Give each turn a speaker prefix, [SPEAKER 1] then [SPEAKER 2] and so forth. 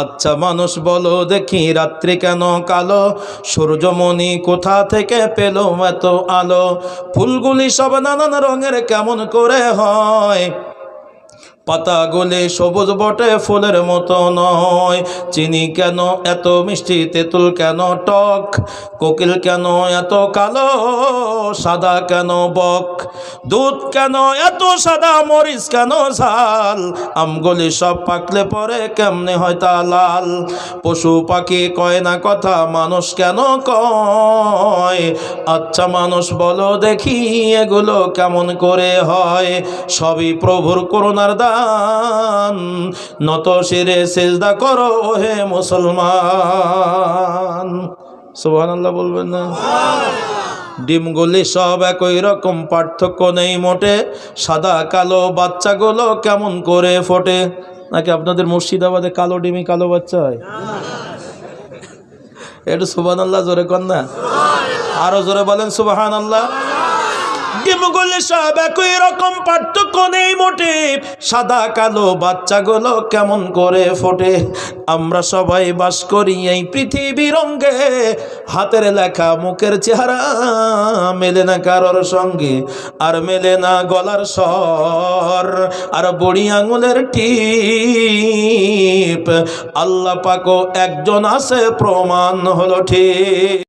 [SPEAKER 1] আচ্ছা মানুষ বলো দেখি রাত্রি কেন কালো? সূর্যমণি কোথা থেকে পেল এত আলো? ফুলগুলি সব নানান রঙের কেমন করে হয়? পাতাগুলি সবুজ বটে ফুলের মতো নয়। চিনি কেন এত মিষ্টি? তেঁতুল কেন টক? কোকিল কেন এত কালো? সাদা কেন বক? দুধ কেন? এত সাদা মরিচ কেন ঝাল? আমগুলি সব পাকলে পরে কেমনে হয় তা লাল? পশু পাখি কয় না কথা মানুষ কেন কয়? আচ্ছা মানুষ বলো দেখি এগুলো কেমন করে হয়? সবই প্রভুর করুণার দান। নত শিরে সেজদা করো হে মুসলমান। সুবহান আল্লাহ বলবেন না? ডিমগুলি সব একই রকম, পার্থক্য নেই মোটে। সাদা, কালো বাচ্চাগুলো কেমন করে ফোটে? নাকি আপনাদের মুর্শিদাবাদে কালো ডিমি কালো বাচ্চা হয়? একটু সুবান আল্লাহ জোরে কন না। আরও জোরে বলেন সুবাহান আল্লাহ ডিমগুলি সব একই রকম পার্থক্য নেই মোটে। সাদা, কালো বাচ্চাগুলো কেমন করে ফোটে? আমরা সবাই বাস করি এই পৃথিবীর রঙ্গে হাতের লেখা, মুখের চেহারা মেলে না কারোর সঙ্গে আর মেলে না গলার স্বর। আর বড়ি আঙুলের টিপ, আল্লাহ পাকো একজন আছে, প্রমাণ হলো ঠিক।